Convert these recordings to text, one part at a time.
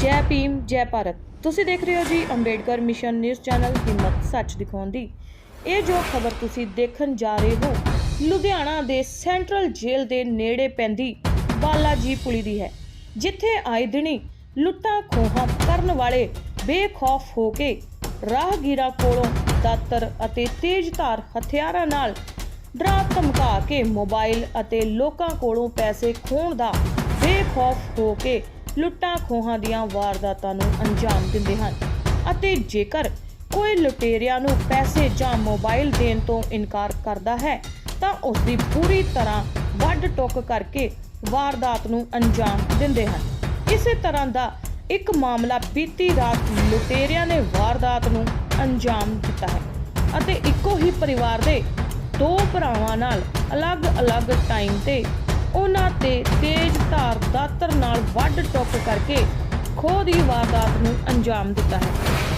ਜੈ ਭੀਮ, ਜੈ ਭਾਰਤ। ਤੁਸੀਂ ਦੇਖ ਰਹੇ ਹੋ ਜੀ ਅੰਬੇਡਕਰ ਮਿਸ਼ਨ ਨਿਊਜ਼ ਚੈਨਲ, ਹਿੰਮਤ ਸੱਚ ਦਿਖਾਉਣ ਦੀ। ਇਹ ਜੋ ਖਬਰ ਤੁਸੀਂ ਦੇਖਣ ਜਾ ਰਹੇ ਹੋ, ਲੁਧਿਆਣਾ ਦੇ ਸੈਂਟਰਲ ਜੇਲ੍ਹ ਦੇ ਨੇੜੇ ਪੈਂਦੀ ਬਾਲਾਜੀ ਪੁਲੀ ਦੀ ਹੈ, ਜਿੱਥੇ ਆਏ ਦਿਨੀ ਲੁੱਟਾਂ ਖੋਹਾਂ ਕਰਨ ਵਾਲੇ ਬੇਖੌਫ ਹੋ ਕੇ ਰਾਹਗੀਰਾਂ ਕੋਲੋਂ ਦਾਤਰ ਅਤੇ ਤੇਜ਼ਧਾਰ ਹਥਿਆਰਾਂ ਨਾਲ ਡਰਾ ਧਮਕਾ ਕੇ ਮੋਬਾਈਲ ਅਤੇ ਲੋਕਾਂ ਕੋਲੋਂ ਪੈਸੇ ਖੋਹਣ ਦਾ ਬੇਖੌਫ ਹੋ ਕੇ ਲੁੱਟਾਂ ਖੋਹਾਂ ਦੀਆਂ ਵਾਰਦਾਤਾਂ ਨੂੰ ਅੰਜਾਮ ਦਿੰਦੇ ਹਨ। ਅਤੇ ਜੇਕਰ ਕੋਈ ਲੁਟੇਰਿਆਂ ਨੂੰ ਪੈਸੇ ਜਾਂ ਮੋਬਾਈਲ ਦੇਣ ਤੋਂ ਇਨਕਾਰ ਕਰਦਾ ਹੈ, ਤਾਂ ਉਸ ਦੀ ਪੂਰੀ ਤਰ੍ਹਾਂ ਵੱਢ ਟੁੱਕ ਕਰਕੇ ਵਾਰਦਾਤ ਨੂੰ ਅੰਜਾਮ ਦਿੰਦੇ ਹਨ। ਇਸੇ ਤਰ੍ਹਾਂ ਦਾ ਇੱਕ ਮਾਮਲਾ ਬੀਤੀ ਰਾਤ ਲੁਟੇਰਿਆਂ ਨੇ ਵਾਰਦਾਤ ਨੂੰ ਅੰਜਾਮ ਦਿੱਤਾ ਹੈ ਅਤੇ ਇੱਕੋ ਹੀ ਪਰਿਵਾਰ ਦੇ ਦੋ ਭਰਾਵਾਂ ਨਾਲ ਅਲੱਗ-ਅਲੱਗ ਟਾਈਮ ਤੇ ਉਹਨਾਂ ਤੇ ਤੇਜ਼ ਧਾਰ ਦਾਤਰ ਨਾਲ ਵੱਢ ਟੁੱਕ ਕਰਕੇ ਖੋਹ ਦੀ ਵਾਰਦਾਤ ਨੂੰ ਅੰਜਾਮ ਦਿੱਤਾ ਹੈ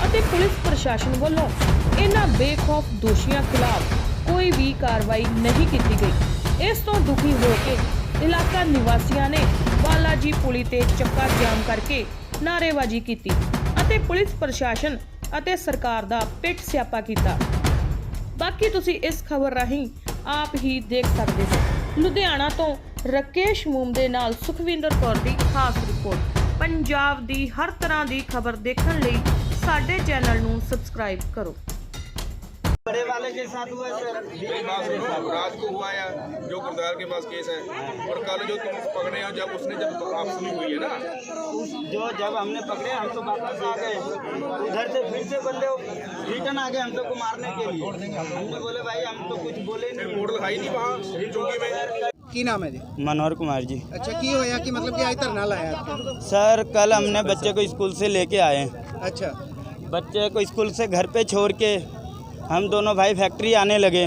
ਅਤੇ ਪੁਲਿਸ ਪ੍ਰਸ਼ਾਸਨ ਵੱਲੋਂ ਇਹਨਾਂ ਬੇਖੌਫ ਦੋਸ਼ੀਆਂ ਖਿਲਾਫ ਕੋਈ ਵੀ ਕਾਰਵਾਈ ਨਹੀਂ ਕੀਤੀ ਗਈ। ਇਸ ਤੋਂ ਦੁਖੀ ਹੋ ਕੇ ਇਲਾਕਾ ਨਿਵਾਸੀਆਂ ਨੇ ਬਾਲਾਜੀ ਪੁਲੀ ਤੇ ਚੱਕਾ ਜਾਮ ਕਰਕੇ ਨਾਅਰੇਬਾਜ਼ੀ ਕੀਤੀ ਅਤੇ ਪੁਲਿਸ ਪ੍ਰਸ਼ਾਸਨ ਅਤੇ ਸਰਕਾਰ ਦਾ ਪਿੱਠ ਸਿਆਪਾ ਕੀਤਾ। ਬਾਕੀ ਤੁਸੀਂ ਇਸ ਖਬਰ ਰਾਹੀਂ ਆਪ ਹੀ ਦੇਖ ਸਕਦੇ ਹੋ। ਲੁਧਿਆਣਾ ਤੋਂ ਰਕੇਸ਼ ਮੂਮ ਦੇ ਨਾਲ ਸੁਖਵਿੰਦਰ ਕੌਰ ਦੀ ਖਾਸ ਰਿਪੋਰਟ ਪੰਜਾਬ ਦੀ ਹਰ ਤਰ੍ਹਾਂ ਦੀ ਖਬਰ ਦੇਖਣ ਲਈ ਸਾਡੇ ਚੈਨਲ ਨੂੰ ਸਬਸਕ੍ਰਾਈਬ ਕਰੋ बड़े वाले के साथ हुआ सर मेरी बात सुनो रात को हुआ या जो गुरुद्वार के पास केस है और कल जो तुम पकड़े हो जब उसने जब आप सुनी हुई है ना उस जो जब हमने पकड़े हम तो वापस आ गए उधर से फिर से बंदे रिटर्न आ गए हम लोग को मारने के लिए हमने बोले भाई हम तो कुछ बोले नहीं रिपोर्ट लिखाई नहीं वहाँ चौकी में ਕੀ ਨਾਮ ਹੈ ਜੀ मनोहर कुमार जी ਅੱਛਾ ਕੀ ਹੋਇਆ ਕਿ ਮਤਲਬ ਕਿ ਅੱਜ ਧਰਨਾ ਲਾਇਆ आपने? सर कल हमने बच्चे को स्कूल से लेके आए अच्छा बच्चे को स्कूल से घर पे छोड़ के हम दोनों भाई फैक्ट्री आने लगे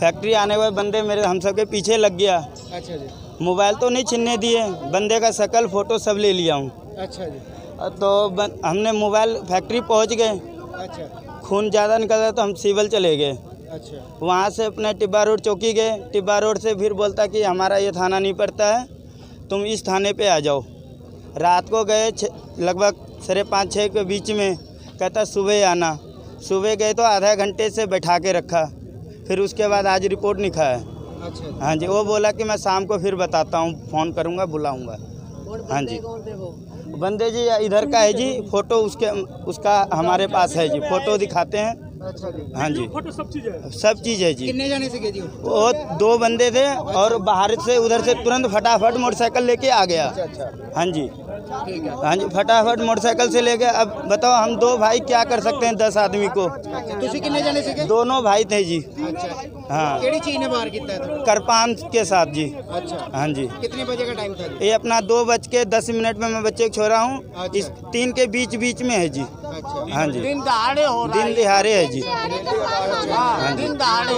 फैक्ट्री आने के बाद बंदे मेरे हम सब के पीछे लग गया अच्छा जी मोबाइल तो नहीं छीनने दिए बंदे का शकल फ़ोटो सब ले लिया हूँ अच्छा जी तो बन, हमने मोबाइल फैक्ट्री पहुँच गए अच्छा खून ज़्यादा निकल रहा तो हम सिविल चले गए अच्छा। वहाँ से अपने टिब्बा रोड चौकी गए। टिब्बा रोड से फिर बोलता कि हमारा ये थाना नहीं पड़ता है तुम इस थाने पे आ जाओ। रात को गए लगभग साढ़े पाँच छः के बीच में कहता सुबह आना। सुबह गए तो आधा घंटे से बैठा के रखा। फिर उसके बाद आज रिपोर्ट लिखा है। अच्छा। हाँ जी वो बोला कि मैं शाम को फिर बताता हूँ फ़ोन करूँगा बुलाऊँगा। हाँ जी। बंदे जी इधर का है जी फ़ोटो उसके उसका हमारे पास है जी फ़ोटो दिखाते हैं। अच्छा हाँ जी। सब चीज़ है? सब चीज़ है जी। कितने जाने से वो दो बंदे थे और बाहर से उधर से तुरंत फटाफट मोटरसाइकिल लेके आ गया। अच्छा, अच्छा। हाँ जी। हाँ। जी फटाफट मोटरसाइकिल से लेके अब बताओ हम दो भाई क्या कर सकते हैं दस आदमी को? कितने जाने से दोनों भाई थे जी। हाँ। करपान के साथ जी। हाँ जी। कितने बजे का टाइम था? ये अपना दो बज के दस मिनट में मैं बच्चे को छोड़ा हूँ। इस तीन के बीच बीच में है जी। हाँ जी। दिन दहाड़े हो दिन दिहाड़े है जी। हाँ दिन दहाड़े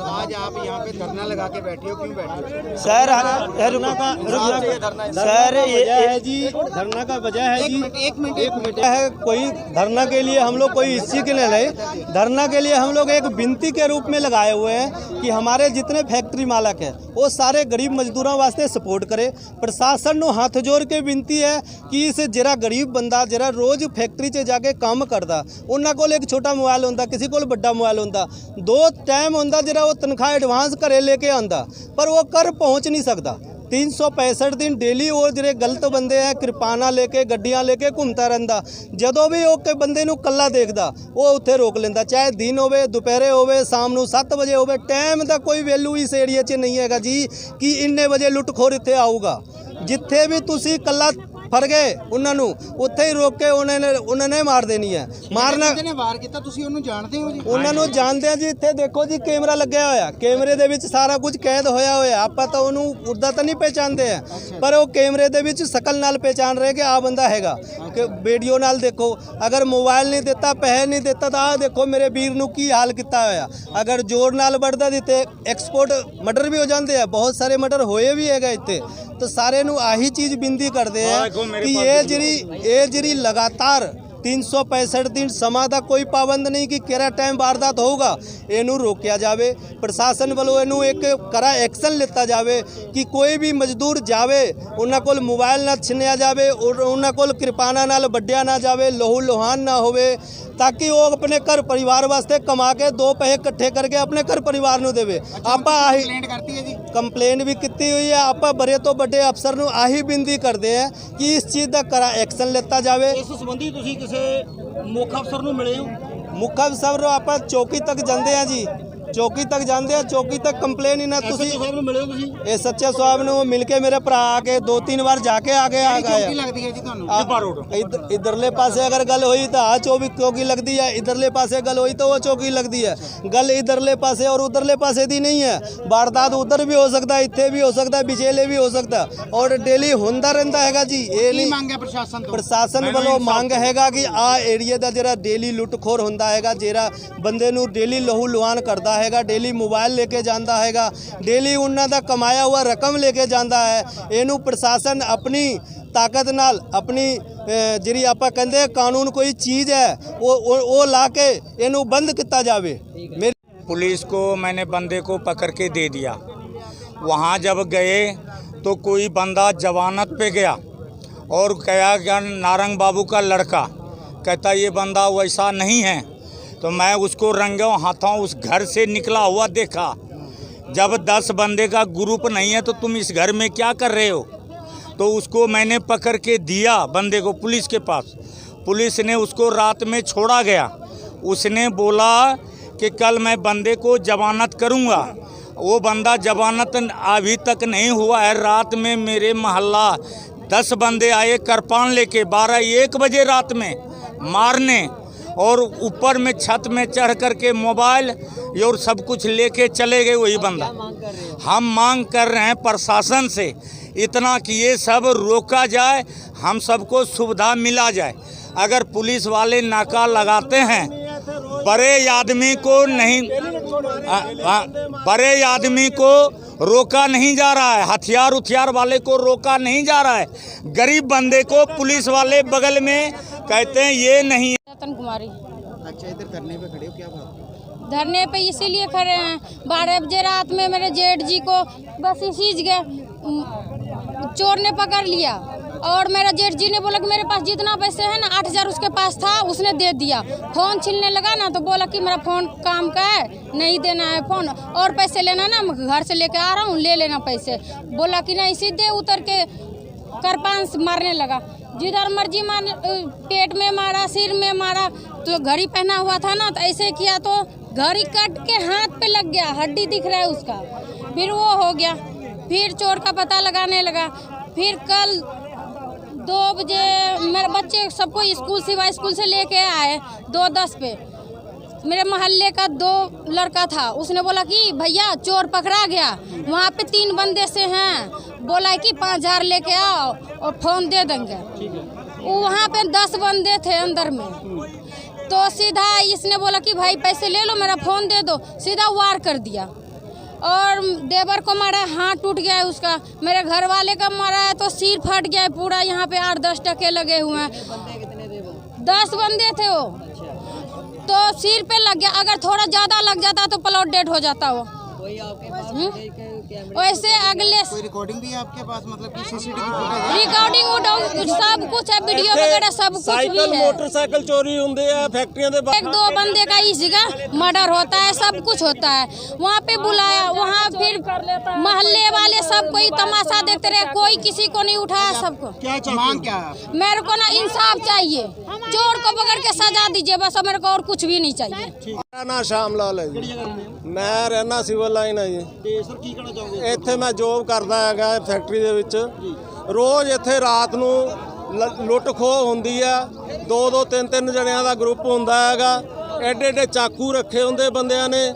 आज आप यहाँ पे धरना लगा के बैठे हो क्यों बैठे हाँ, हाँ, हाँ, सर धरना का सर ये है जी। धरना का वजह है जी। एक मिनट। एक मिनट। है कोई धरना के लिए हम लोग कोई इसी के नहीं धरना के लिए हम लोग एक विनती के रूप में लगाए हुए हैं कि हमारे जितने फैक्ट्री मालक हैं वो सारे गरीब मजदूरों वास्ते सपोर्ट करे। प्रशासन हाथ जोड़ के विनती है कि इस जरा गरीब बंदा जरा रोज ਫੈਕਟਰੀ 'ਚ ਜਾ ਕੇ ਕੰਮ ਕਰਦਾ। ਉਹਨਾਂ ਕੋਲ ਇੱਕ ਛੋਟਾ ਮੋਬਾਈਲ ਹੁੰਦਾ, ਕਿਸੇ ਕੋਲ ਵੱਡਾ ਮੋਬਾਈਲ ਹੁੰਦਾ। ਦੋ ਟਾਈਮ ਹੁੰਦਾ ਜਿਹੜਾ ਉਹ ਤਨਖਾਹ ਐਡਵਾਂਸ ਘਰੇ ਲੈ ਕੇ ਆਉਂਦਾ, ਪਰ ਉਹ ਕਰ ਪਹੁੰਚ ਨਹੀਂ ਸਕਦਾ। 365 ਦਿਨ ਡੇਲੀ ਉਹ ਜਿਹੜੇ ਗਲਤ ਬੰਦੇ ਆ, ਕਿਰਪਾਨਾਂ ਲੈ ਕੇ, ਗੱਡੀਆਂ ਲੈ ਕੇ ਘੁੰਮਦਾ ਰਹਿੰਦਾ। ਜਦੋਂ ਵੀ ਉਹ ਕੋਈ ਬੰਦੇ ਨੂੰ ਕੱਲਾ ਦੇਖਦਾ, ਉਹ ਉੱਥੇ ਰੋਕ ਲੈਂਦਾ, ਚਾਹੇ ਦਿਨ ਹੋਵੇ, ਦੁਪਹਿਰੇ ਹੋਵੇ, ਸ਼ਾਮ ਨੂੰ 7 ਵਜੇ ਹੋਵੇ ਟਾਈਮ ਦਾ ਕੋਈ ਵੈਲਿਊ ਇਸ ਏਰੀਆ 'ਚ ਨਹੀਂ ਹੈਗਾ ਜੀ, ਕਿ ਇੰਨੇ ਵਜੇ ਲੁੱਟਖੋਰ ਇੱਥੇ ਆਊਗਾ। ਜਿੱਥੇ ਵੀ ਤੁਸੀਂ ਕੱਲਾ ਫੜ ਗਏ ਉਹਨਾਂ ਨੂੰ। ਉੱਥੇ ਹੀ ਰੋਕ ਕੇ ਉਹਨਾਂ ਨੇ ਉਹਨਾਂ ਨੇ ਮਾਰ ਦੇਣੀ ਹੈ। ਮਾਰਨਾ ਬੰਦੇ ਨੇ ਵਾਰ ਕੀਤਾ ਤੁਸੀਂ ਉਹਨੂੰ ਜਾਣਦੇ ਹੋ ਜੀ? ਉਹਨਾਂ ਨੂੰ ਜਾਣਦੇ ਆ ਜੀ। ਇੱਥੇ ਦੇਖੋ ਜੀ ਕੈਮਰਾ ਲੱਗਿਆ ਹੋਇਆ। ਕੈਮਰੇ ਦੇ ਵਿੱਚ ਸਾਰਾ ਕੁਝ ਕੈਦ ਹੋਇਆ ਹੋਇਆ। ਆਪਾਂ ਤਾਂ ਉਹਨੂੰ ਉਦਾਂ ਤਾਂ ਨਹੀਂ ਪਹਿਚਾਨਦੇ ਆ। ਪਰ ਉਹ ਕੈਮਰੇ ਦੇ ਵਿੱਚ ਸ਼ਕਲ ਨਾਲ ਪਹਿਚਾਨ ਰਹੇ ਕਿ ਆ ਬੰਦਾ ਹੈਗਾ। ਕਿ ਵੀਡੀਓ ਨਾਲ ਦੇਖੋ। ਅਗਰ ਮੋਬਾਈਲ ਨਹੀਂ ਦਿੱਤਾ ਪੈਸੇ ਨਹੀਂ ਦਿੱਤਾ ਤਾਂ ਆ ਦੇਖੋ ਮੇਰੇ ਵੀਰ ਨੂੰ ਕੀ ਹਾਲ ਕੀਤਾ ਹੋਇਆ। ਅਗਰ ਜ਼ੋਰ ਨਾਲ ਵੱਢਦਾ ਦਿੱਤੇ ਐਕਸਪੋਰਟ ਮਰਡਰ ਵੀ ਹੋ ਜਾਂਦੇ ਆ। ਬਹੁਤ ਸਾਰੇ ਮਰਡਰ ਹੋਏ ਵੀ ਹੈਗਾ ਇੱਥੇ। ਤੇ ਸਾਰੇ ਨੂੰ ਆਹੀ ਚੀਜ਼ ਬਿੰਦੀ ਕਰਦੇ ਆ ਕਿ ਇਹ ਜਿਹੜੀ ਇਹ ਜਿਹੜੀ ਲਗਾਤਾਰ 365 ਦਿਨ ਸਮਾਂ ਦਾ ਕੋਈ ਪਾਬੰਦ ਨਹੀਂ ਕਿ ਕਿਹੜਾ ਟਾਈਮ ਵਾਰਦਾਤ ਹੋਊਗਾ ਇਹਨੂੰ ਰੋਕਿਆ ਜਾਵੇ ਪ੍ਰਸ਼ਾਸਨ ਵੱਲੋਂ ਇਹਨੂੰ ਇੱਕ ਕਰਾ ਐਕਸ਼ਨ ਲਿੱਤਾ ਜਾਵੇ ਕਿ ਕੋਈ ਵੀ ਮਜ਼ਦੂਰ ਜਾਵੇ ਉਹਨਾਂ ਕੋਲ ਮੋਬਾਈਲ ਨਾ ਛਿਨਿਆ ਜਾਵੇ ਉਹਨਾਂ ਕੋਲ ਕਿਰਪਾਨਾਂ ਨਾਲ ਵੱਡਿਆ ਨਾ ਜਾਵੇ ਲੋਹੂ ਲੋਹਾਨ ਨਾ ਹੋਵੇ ਤਾਂ ਕਿ ਉਹ ਆਪਣੇ ਘਰ ਪਰਿਵਾਰ ਵਾਸਤੇ ਕਮਾ ਕੇ ਦੋ ਪੈਸੇ ਇਕੱਠੇ ਕਰਕੇ ਆਪਣੇ ਘਰ ਪਰਿਵਾਰ ਨੂੰ ਦੇਵੇ। ਆਪਾਂ ਆਹੀ ਕੰਪਲੇਂਟ ਕਰਤੀ ਹੈ ਜੀ? ਕੰਪਲੇਨ ਵੀ ਕੀਤੀ ਹੋਈ ਹੈ। ਆਪਾਂ ਬੜੇ ਤੋਂ ਵੱਡੇ ਅਫਸਰ ਨੂੰ ਆਹੀ ਬੇਨਤੀ ਕਰਦੇ ਆ ਕਿ ਇਸ ਚੀਜ਼ ਦਾ ਕਰਾ ਐਕਸ਼ਨ ਲਿੱਤਾ ਜਾਵੇ। ਇਸ ਸੰਬੰਧੀ ਤੁਸੀਂ ਕਿਸੇ ਮੁੱਖ ਅਫਸਰ ਨੂੰ ਮਿਲੇ ਹੋ? ਮੁੱਖ ਅਫਸਰ ਨੂੰ ਆਪਾਂ ਚੌਕੀ ਤੱਕ ਜਾਂਦੇ ਆ ਜੀ। ਚੌਕੀ ਤੱਕ ਜਾਂਦੇ ਆ ਚੌਕੀ ਤੱਕ ਕੰਪਲੇਨ ਇਹਨਾਂ ਐਸਐਚਓ ਤੁਸੀਂ। ਸਾਹਿਬ ਨੂੰ ਮਿਲੇ ਹੋ ਤੁਸੀਂ। ਇਹ ਸੱਚੇ ਸਾਹਿਬ ਨੂੰ ਮਿਲ ਕੇ ਮੇਰੇ ਭਰਾ ਆ ਕੇ ਦੋ ਤਿੰਨ ਵਾਰ ਜਾ ਕੇ ਆ ਗਏ ਆ। ਚੌਕੀ ਗਏ ਲੱਗਦੀ ਹੈ ਜੀ ਤੁਹਾਨੂੰ? ਟਿੱਬਾ ਰੋਡ। ਇਧਰਲੇ ਪਾਸੇ ਅਗਰ ਗੱਲ ਹੋਈ ਤਾਂ ਆ ਚੌਕੀ ਚੌਕੀ ਲੱਗਦੀ ਹੈ। ਇਧਰਲੇ ਪਾਸੇ ਗੱਲ ਹੋਈ ਤਾਂ ਉਹ ਚੌਕੀ ਲੱਗਦੀ ਹੈ। ਗੱਲ ਇਧਰਲੇ ਪਾਸੇ ਔਰ ਉਧਰਲੇ ਪਾਸੇ ਦੀ ਨਹੀਂ ਹੈ। ਵਾਰਦਾਤ ਉਧਰ ਵੀ ਹੋ ਸਕਦਾ ਇੱਥੇ ਵੀ ਹੋ ਸਕਦਾ ਵਿਚੇਲੇ ਵੀ ਹੋ ਸਕਦਾ। ਔਰ ਡੇਲੀ ਹੁੰਦਾ ਰਹਿੰਦਾ ਹੈਗਾ ਜੀ ਇਹ ਕੀ ਨਹੀਂ। ਮੰਗ ਹੈ ਪ੍ਰਸ਼ਾਸਨ ਤੋਂ? ਪ੍ਰਸ਼ਾਸਨ ਵੱਲੋਂ ਮੰਗ ਹੈਗਾ ਕਿ ਆ ਏਰੀਆ ਦਾ ਜਿਹੜਾ ਡੇਲੀ ਲੁੱਟਖੋਰ ਹੁੰਦਾ ਹੈਗਾ ਜਿਹੜਾ ਬੰਦੇ ਨੂੰ ਡੇਲੀ ਲਹੂ ਲੁਹਾਨ ਕਰਦਾ ਹੈਗਾ ਡੇਲੀ ਮੋਬਾਈਲ ਲੈ ਕੇ ਜਾਂਦਾ ਹੈਗਾ ਡੇਲੀ ਉਹਨਾਂ ਦਾ ਕਮਾਇਆ ਹੋਇਆ ਰਕਮ ਲੈ ਕੇ ਜਾਂਦਾ ਹੈ ਇਹਨੂੰ ਪ੍ਰਸ਼ਾਸਨ ਆਪਣੀ ਤਾਕਤ ਨਾਲ ਆਪਣੀ ਅਹ, ਜਿਹੜੀ ਆਪਾਂ ਕਹਿੰਦੇ ਕਾਨੂੰਨ ਕੋਈ ਚੀਜ਼ ਹੈ ਉਹ ਉਹ- ਉਹ ਲਾ ਕੇ ਇਹਨੂੰ ਬੰਦ ਕੀਤਾ ਜਾਵੇ ਮੇਰੀ पुलिस को मैंने बंदे को पकड़ के दे दिया वहाँ जब गए तो कोई बंदा जवानत पे गया और कहा कि नारंग बाबू का लड़का कहता ये बंदा वैसा नहीं है तो मैं उसको रंगों हाथों उस घर से निकला हुआ देखा। जब दस बंदे का ग्रुप नहीं है तो तुम इस घर में क्या कर रहे हो? तो उसको मैंने पकड़ के दिया बंदे को पुलिस के पास। पुलिस ने उसको रात में छोड़ा गया। उसने बोला कि कल मैं बंदे को जमानत करूँगा। वो बंदा जमानत अभी तक नहीं हुआ है। रात में मेरे मोहल्ला दस बंदे आए, करपान लेके, बारह एक बजे रात में, मारने। और ऊपर में छत में चढ़ कर के मोबाइल और सब कुछ लेके चले गए वही बंदा। हम मांग कर रहे हैं प्रशासन से इतना कि ये सब रोका जाए हम सबको सुविधा मिला जाए। अगर पुलिस वाले नाका लगाते हैं बड़े आदमी को नहीं आ, आ, बड़े आदमी को रोका नहीं जा रहा है हथियार उथियार वाले को रोका नहीं जा रहा है। गरीब बंदे को पुलिस वाले बगल में कहते हैं ये नहीं रतन कुमारी। अच्छा इधर धरने पे खड़े हो क्या बात धरने पे इसीलिए खड़े हैं। बारह बजे रात में मेरे जेठ जी को बस इसी गए। चोर ने पकड़ लिया और मेरा जेठ जी ने बोला कि मेरे पास जितना पैसे है ना आठ हज़ार उसके पास था उसने दे दिया। फ़ोन छीनने लगा ना तो बोला कि मेरा फ़ोन काम का है नहीं देना है फ़ोन। और पैसे लेना ना मैं घर से लेके आ रहा हूँ ले लेना पैसे। बोला कि नहीं सीधे उतर के करपान मारने लगा। जिधर मर्ज़ी मार पेट में मारा, सिर में मारा तो घड़ी पहना हुआ था ना तो ऐसे किया तो घड़ी कट के हाथ पे लग गया, हड्डी दिख रहा है उसका। फिर वो हो गया, फिर चोर का पता लगाने लगा। फिर कल दो बजे मेरे बच्चे सबको स्कूल सिवा स्कूल से लेके आए, दो दस पे। मेरे मोहल्ले का दो लड़का था। उसने बोला कि भैया चोर पकड़ा गया। वहाँ पे तीन बंदे से हैं। बोला कि पाँच हज़ार लेके आओ और फ़ोन दे देंगे। वो वहाँ पे दस बंदे थे अंदर में। तो सीधा इसने बोला कि भाई पैसे ले लो मेरा फ़ोन दे दो। सीधा वार कर दिया। और देवर को मारा हाथ टूट गया है उसका। मेरे घर वाले का मारा है तो सिर फट गया है पूरा। यहाँ पे आठ दस टके लगे हुए हैं। दस बंदे थे वो। तो सिर पे लग गया अगर थोड़ा ज़्यादा लग जाता तो प्लॉट डेड हो जाता वो हम्म? वैसे अगले कोई रिकॉर्डिंग भी है आपके पास मतलब कि सीसीटीवी फुटेज है रिकॉर्डिंग उडाउन सब कुछ है वीडियो वगैरह सब कुछ ਸਾਈਕਲ भी है ਮੋਟਰਸਾਈਕਲ ਚੋਰੀ ਹੁੰਦੇ ਆ ਫੈਕਟਰੀਆਂ ਦੇ एक दो बंदे का ही सीगा मर्डर होता है सब कुछ होता है वहाँ पे बुलाया वहाँ फिर मोहल्ले वाले सब कोई तमाशा देखते रहे कोई किसी को नहीं उठाया सबको क्या मांग क्या है मेरे को ना इंसाफ चाहिए चोर को पकड़ के सजा दीजिए बस मेरे को और कुछ भी नहीं चाहिए ਮੇਰਾ ਨਾਂ ਸ਼ਾਮ ਲਾਲ ਹੈ ਜੀ। ਮੈਂ ਰਹਿਣਾ ਸਿਵਲ ਲਾਈਨ ਹੈ ਜੀ। ਤੇ ਸਰ ਕੀ ਕਹਿਣਾ ਚਾਹੋਗੇ? ਇੱਥੇ ਮੈਂ ਜੋਬ ਕਰਦਾ ਹੈਗਾ ਫੈਕਟਰੀ ਦੇ ਵਿੱਚ। ਰੋਜ਼ ਇੱਥੇ ਰਾਤ ਨੂੰ ਲੁੱਟ ਖੋਹ ਹੁੰਦੀ ਆ ਦੋ ਦੋ ਤਿੰਨ ਤਿੰਨ ਜਣਿਆਂ ਦਾ ਗਰੁੱਪ ਹੁੰਦਾ ਹੈਗਾ। ਐਡੇ ਐਡੇ ਚਾਕੂ ਰੱਖੇ ਹੁੰਦੇ ਬੰਦਿਆਂ ਨੇ।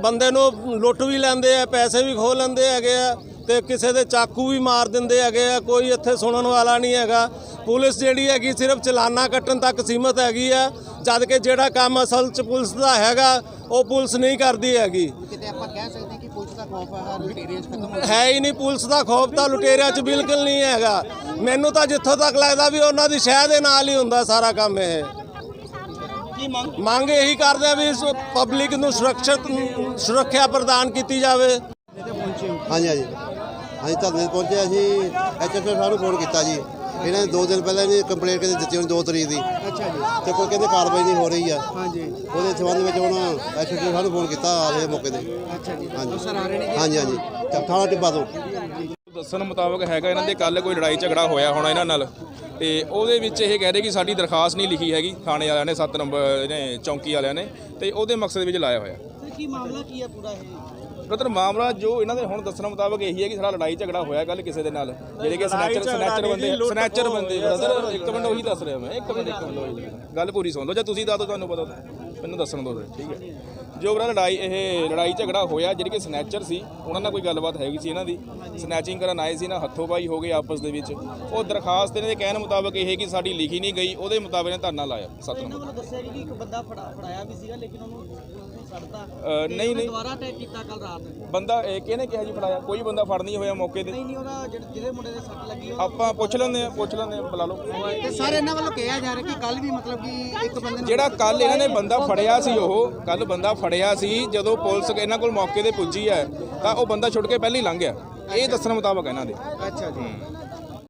ਬੰਦੇ ਨੂੰ ਲੁੱਟ ਵੀ ਲੈਂਦੇ ਆ ਪੈਸੇ ਵੀ ਖੋਹ ਲੈਂਦੇ ਹੈਗੇ ਆ ਤੇ ਕਿਸੇ ਦੇ ਚਾਕੂ ਵੀ ਮਾਰ ਦਿੰਦੇ ਹੈਗੇ ਆ। ਕੋਈ ਇੱਥੇ ਸੁਣਨ ਵਾਲਾ ਨਹੀਂ ਹੈਗਾ। ਪੁਲਿਸ ਜਿਹੜੀ ਹੈਗੀ ਸਿਰਫ ਚਲਾਨਾ ਕੱਟਣ ਤੱਕ ਸੀਮਤ ਹੈਗੀ ਆ ਜਦ ਕਿ ਜਿਹੜਾ ਕੰਮ ਅਸਲ 'ਚ ਪੁਲਿਸ ਦਾ ਹੈਗਾ ਉਹ ਪੁਲਿਸ ਨਹੀਂ ਕਰਦੀ ਹੈਗੀ। ਕਿਤੇ ਆਪਾਂ ਕਹਿ ਸਕਦੇ ਹਾਂ ਕਿ ਪੁਲਿਸ ਦਾ ਦਾ ਖੌਫ ਹੈ ਲੁਟੇਰਿਆਂ 'ਚ ਖਤਮ ਹੋ ਹੈ ਹੀ ਨਹੀਂ ਪੁਲਿਸ ਦਾ ਖੌਫ ਤਾਂ ਲੁਟੇਰਿਆਂ 'ਚ ਬਿਲਕੁਲ ਨਹੀਂ ਹੈਗਾ। ਮੈਨੂੰ ਤਾਂ ਜਿੱਥੋਂ ਤੱਕ ਲੱਗਦਾ ਵੀ ਉਹਨਾਂ ਦੀ ਸ਼ਹਿ ਦੇ ਨਾਲ ਹੀ ਹੁੰਦਾ ਸਾਰਾ ਕੰਮ ਇਹ। ਕੀ ਮੰਗ? ਇਹੀ ਕਰਦੇ ਆ ਵੀ ਇਸ ਪਬਲਿਕ ਨੂੰ ਸੁਰੱਖਿਅਤ ਸੁਰੱਖਿਆ ਪ੍ਰਦਾਨ ਕੀਤੀ ਜਾਵੇ। ਹਾਂਜੀ ਹਾਂਜੀ। ਹਾਂਜੀ ਧਰਨੇ ਤੇ ਪਹੁੰਚੇ ਅਸੀਂ ਐਚਐਸਓ ਸਾਹਿਬ ਨੂੰ ਫੋਨ ਕੀਤਾ ਜੀ। ਇਹਨਾਂ ਨੇ ਦੋ ਦਿਨ ਪਹਿਲਾਂ ਇਹਨੇ ਕੰਪਲੇਂਟ ਕਿਤੇ ਦਿੱਤੀ ਹੋਣੀ 2 ਤਰੀਕ ਦੀ। ਅੱਛਾ ਜੀ। ਤੇ ਕੋਈ ਕਹਿੰਦੇ ਕਾਰਵਾਈ ਨਹੀਂ ਹੋ ਰਹੀ ਆ। ਹਾਂਜੀ। ਉਹਦੇ ਸੰਬੰਧ ਵਿੱਚ ਹੁਣ ਐਚਐਸਓ ਸਾਹਿਬ ਨੂੰ ਫੋਨ ਕੀਤਾ ਆ ਰਹੇ ਮੌਕੇ ਤੇ। ਅੱਛਾ ਜੀ। ਹਾਂਜੀ। ਸਰ ਆ ਰਹੇ ਨੇ ਹਾਂਜੀ ਹਾਂਜੀ। ਤਾਂ ਥਾਣਾ ਟਿੱਬਾ ਤੋਂ। ਦੱਸਣ ਮੁਤਾਬਕ ਹੈਗਾ ਇਹਨਾਂ ਦੇ ਕੱਲ ਕੋਈ ਲੜਾਈ ਝਗੜਾ ਹੋਇਆ ਹੋਣਾ ਇਹਨਾਂ ਨਾਲ। ਤੇ ਉਹਦੇ ਵਿੱਚ ਇਹ ਕਹਿ ਰਹੇ ਕਿ ਸਾਡੀ ਦਰਖਾਸਤ ਨਹੀਂ ਲਿਖੀ ਹੈਗੀ ਥਾਣੇ ਵਾਲਿਆਂ ਨੇ 7 ਨੰਬਰ ਨੇ ਚੌਂਕੀ ਵਾਲਿਆਂ ਨੇ ਤੇ ਉਹਦੇ ਮਕਸਦ ਵਿੱਚ ਲਾਇਆ ਹੋਇਆ। ਕੀ ਮਾਮਲਾ ਕੀ ਹੈ ਪੂਰਾ ਇਹ? ਬ੍ਰਦਰ ਮਾਮਲਾ ਜੋ ਇਹਨਾਂ ਦੇ ਹੁਣ ਦੱਸਣ ਮੁਤਾਬਕ ਇਹੀ ਹੈ ਕਿ ਸਾਡਾ ਲੜਾਈ ਝਗੜਾ ਹੋਇਆ ਕੱਲ ਕਿਸੇ ਦੇ ਨਾਲ। ਜਿਹੜੇ ਕਿ ਸਨੈਚਰ ਸਨੈਚਰ ਬੰਦੇ ਸਨੈਚਰ ਬੰਦੇ ਬ੍ਰਦਰ ਇੱਕ ਮਿੰਟ ਉਹੀ ਦੱਸ ਰਿਹਾ ਮੈਂ ਇੱਕ ਮਿੰਟ ਇੱਕ ਮਿੰਟ ਉਹੀ ਗੱਲ ਪੂਰੀ ਸੁਣ ਲਓ ਜਾਂ ਤੁਸੀਂ ਦੱਸ ਦਿਓ ਤੁਹਾਨੂੰ ਪਤਾ। ਮੈਨੂੰ ਦੱਸਣ ਦਿਓ ਠੀਕ ਹੈ। ਜੋ ਬ੍ਰਦਰ ਲੜਾਈ ਇਹ ਲੜਾਈ ਝਗੜਾ ਹੋਇਆ ਜਿਹੜੇ ਕਿ ਸਨੈਚਰ ਸੀ ਉਹਨਾਂ ਨਾਲ ਕੋਈ ਗੱਲਬਾਤ ਹੈਗੀ ਸੀ ਇਹਨਾਂ ਦੀ। ਸਨੈਚਿੰਗ ਕਰਨ ਆਏ ਸੀ ਨਾ ਹੱਥੋਂ ਪਾਈ ਹੋ ਗਏ ਆਪਸ ਦੇ ਵਿੱਚ। ਉਹ ਦਰਖਾਸਤ ਇਹਨਾਂ ਦੇ ਕਹਿਣ ਮੁਤਾਬਕ ਇਹ ਕਿ ਸਾਡੀ ਲਿਖੀ ਨਹੀਂ ਗਈ ਉਹਦੇ ਮੁਤਾਬਕ ਨੇ ਧਰਨਾ ਲਾਇਆ ਸੱਤ ਨੰਬਰ। ਵੱਲੋਂ ਦੱਸਿਆ ਕਿ ਇੱਕ ਬੰਦਾ ਫੜਾਇਆ ਵੀ ਸੀਗਾ ਲੇਕਿਨ ਉਹਨੂੰ ਨਹੀਂ ਨਹੀਂ। ਦੁਬਾਰਾ ਅਟੈਕ ਕੀਤਾ ਕੱਲ ਰਾਤ ਬੰਦਾ ਇਹ ਕਿਹਨੇ ਕਿਹਾ ਜੀ ਫੜਾਇਆ? ਕੋਈ ਬੰਦਾ ਫੜ ਨਹੀਂ ਹੋਇਆ ਮੌਕੇ ਤੇ। ਨਹੀਂ ਉਹਦਾ ਜਿਹਦੇ ਮੁੰਡੇ ਦੇ ਸੱਟ ਲੱਗੀ ਆਪਾਂ ਪੁੱਛ ਲੈਂਦੇ ਆ ਪੁੱਛ ਲੈਂਦੇ ਆ ਬੁਲਾ ਲਓ। ਤੇ ਸਰ ਇਹਨਾਂ ਵੱਲੋਂ ਕਿਹਾ ਜਾ ਰਿਹਾ ਕਿ ਕੱਲ ਵੀ ਮਤਲਬ ਕਿ ਇੱਕ ਬੰਦੇ ਜਿਹੜਾ ਕੱਲ ਇਹਨਾਂ ਨੇ ਬੰਦਾ ਫੜਿਆ ਸੀ ਉਹ ਕੱਲ ਬੰਦਾ ਫੜਿਆ ਸੀ ਜਦੋਂ ਪੁਲਿਸ ਇਹਨਾਂ ਕੋਲ ਮੌਕੇ ਤੇ ਪੁੱਜੀ ਹੈ ਤਾਂ ਉਹ ਬੰਦਾ ਛੁੱਟ ਕੇ ਪਹਿਲਾਂ ਹੀ ਲੰਘ ਗਿਆ। ਇਹ ਦੱਸਣ ਮੁਤਾਬਕ ਇਹਨਾਂ ਦੇ। ਅੱਛਾ ਜੀ।